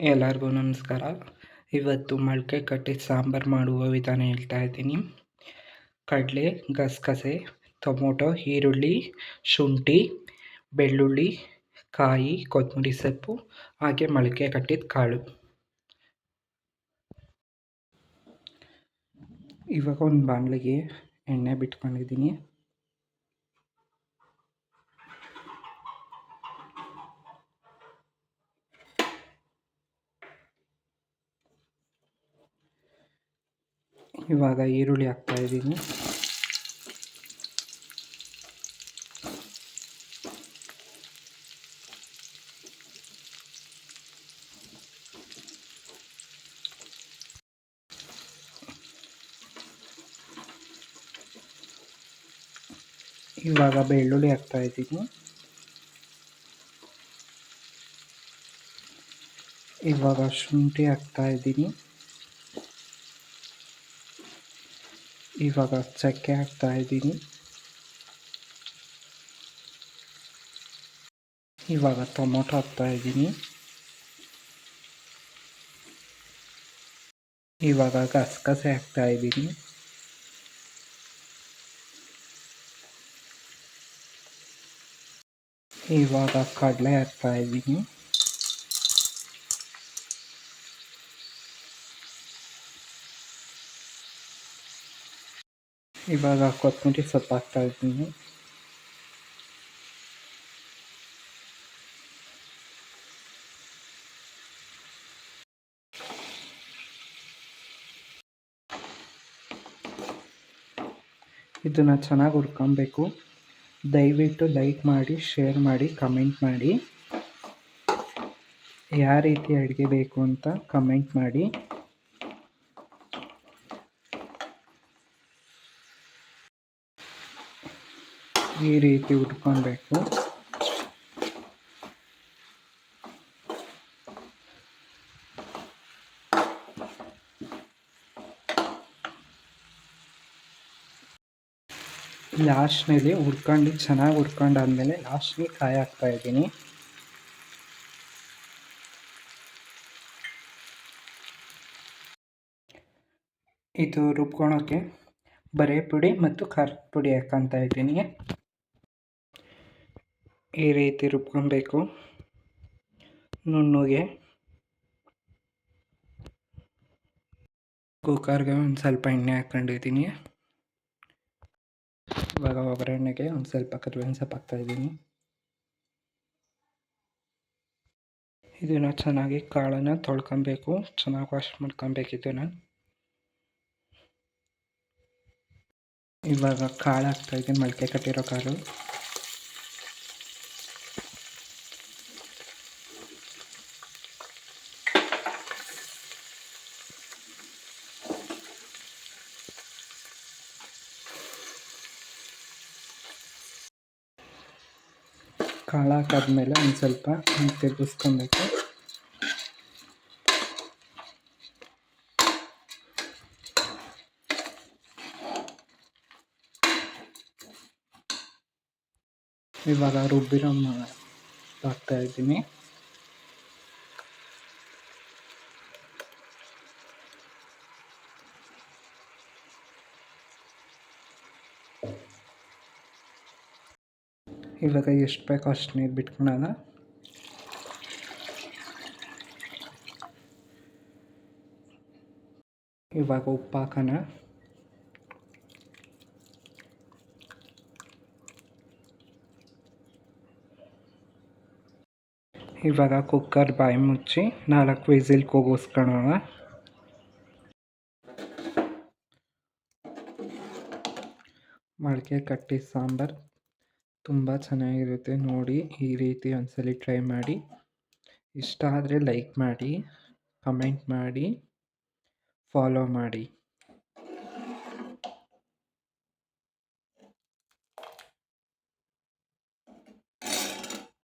ಎಲ್ಲರಿಗೂ ನಮಸ್ಕಾರ. ಇವತ್ತು ಮೊಳಕೆ ಕಟ್ಟಿ ಸಾಂಬಾರು ಮಾಡುವ ವಿಧಾನ ಹೇಳ್ತಾ ಇದ್ದೀನಿ. ಕಡಲೆ, ಗಸಗಸೆ, ಟೊಮೊಟೊ, ಈರುಳ್ಳಿ, ಶುಂಠಿ, ಬೆಳ್ಳುಳ್ಳಿ, ಕಾಯಿ, ಕೊತ್ತಂಬರಿ ಸೊಪ್ಪು, ಹಾಗೆ ಮೊಳಕೆ ಕಟ್ಟಿದ ಕಾಳು. ಇವಾಗ ಒಂದು ಬಾಣಲೆಗೆ ಎಣ್ಣೆ ಬಿಟ್ಕೊಂಡಿದ್ದೀನಿ. ಇವಾಗ ಈರುಳ್ಳಿ ಇದ್ದೀನಿ. ಇವಾಗ ಬೆಳ್ಳುಳ್ಳಿ ಇದ್ದೀನಿ. ಇವಾಗ ಶುಂಠಿ ಹಾಕ್ತಾ ಇದ್ದೀನಿ. ಇವಾಗ ಚಕ್ಕೆ ಹಾಕ್ತಾ ಇದ್ದೀನಿ ಇವಾಗ ಟೊಮೊಟೊ ಹಾಕ್ತಾ ಇದ್ದೀನಿ ಇವಾಗ ಗಸಗಸೆ ಹಾಕ್ತಾ ಇದ್ದೀನಿ ಇವಾಗ ಕಡಲೆ ಹಾಕ್ತಾ ಇದ್ದೀನಿ ಇವಾಗ ಕೊತ್ತಂಬರಿ ಸೊಪ್ಪು ಹಾಕ್ತಾ ಇದನ್ನು ಚೆನ್ನಾಗಿ ಹುರ್ಕೊಬೇಕು. ದಯವಿಟ್ಟು ಲೈಕ್ ಮಾಡಿ, ಶೇರ್ ಮಾಡಿ, ಕಮೆಂಟ್ ಮಾಡಿ. ಯಾವ ರೀತಿ ಅಡುಗೆ ಬೇಕು ಅಂತ ಕಮೆಂಟ್ ಮಾಡಿ. ಈ ರೀತಿ ಉಟ್ಕೊಬೇಕು ಲಾಸ್ಟ್ನಲ್ಲಿ ಹುರ್ಕೊಂಡು ಚೆನ್ನಾಗಿ ಹುರ್ಕೊಂಡಾದ್ಮೇಲೆ ಲಾಸ್ಟ್ನಲ್ಲಿ ಕಾಯಿ ಹಾಕ್ತಾ ಇದ್ದೀನಿ. ಇದು ರುಬ್ಕೊಳೋಕ್ಕೆ ಬರೇ ಪುಡಿ ಮತ್ತು ಖಾರದ ಪುಡಿ ಹಾಕ್ಕೊತಾ ಇದ್ದೀನಿ. ಈ ರೀತಿ ರುಬ್ಕೊಬೇಕು. ನುಣ್ಣಗೆ. ಕುಕ್ಕರ್ಗೆ ಒಂದು ಸ್ವಲ್ಪ ಎಣ್ಣೆ ಹಾಕ್ಕೊಂಡಿದ್ದೀನಿ. ಇವಾಗ ಒಗ್ಗರಣೆಗೆ ಒಂದು ಸ್ವಲ್ಪ ಕರಿಬೇವಿನ ಸೊಪ್ಪು ಹಾಕ್ತಾಯಿದ್ದೀನಿ ಇದನ್ನು ಚೆನ್ನಾಗಿ ಕಾಳನ್ನು ತೊಳ್ಕೊಬೇಕು. ಚೆನ್ನಾಗಿ ವಾಶ್ ಮಾಡ್ಕೊಬೇಕು ಇದನ್ನು. ಇವಾಗ ಕಾಳು ಹಾಕ್ತಾಯಿದ್ದೀನಿ ಮೊಳಕೆ ಕಟ್ಟಿರೋ ಕಾಳು. ಕಾಳು ಒಂದು ಸ್ವಲ್ಪ ತಿರುಗಿಸ್ಕೊಬೇಕು. ಇವಾಗ ರುಬ್ಬಿರೋ ಹಾಕ್ತಾ ಇವಾಗ ಎಷ್ಟು ಬೇಕೋ ಅಷ್ಟು ನೀರು ಬಿಟ್ಕೊಳೋಣ ಇವಾಗ ಉಪ್ಪು ಹಾಕೋಣ ಇವಾಗ ಕುಕ್ಕರ್ ಬಾಯಿ ಮುಚ್ಚಿ ನಾಲ್ಕು ವಿಸಿಲ್ ಕೂಗಿಸ್ಕೊಳ್ಳೋಣ ಮೊಳಕೆ ಕಟ್ಟಿ ಸಾಂಬಾರು ತುಂಬ ಚೆನ್ನಾಗಿರುತ್ತೆ ನೋಡಿ, ಈ ರೀತಿ ಒಂದ್ಸಲಿ ಟ್ರೈ ಮಾಡಿ. ಇಷ್ಟ ಆದರೆ ಲೈಕ್ ಮಾಡಿ ಕಮೆಂಟ್ ಮಾಡಿ ಫಾಲೋ ಮಾಡಿ.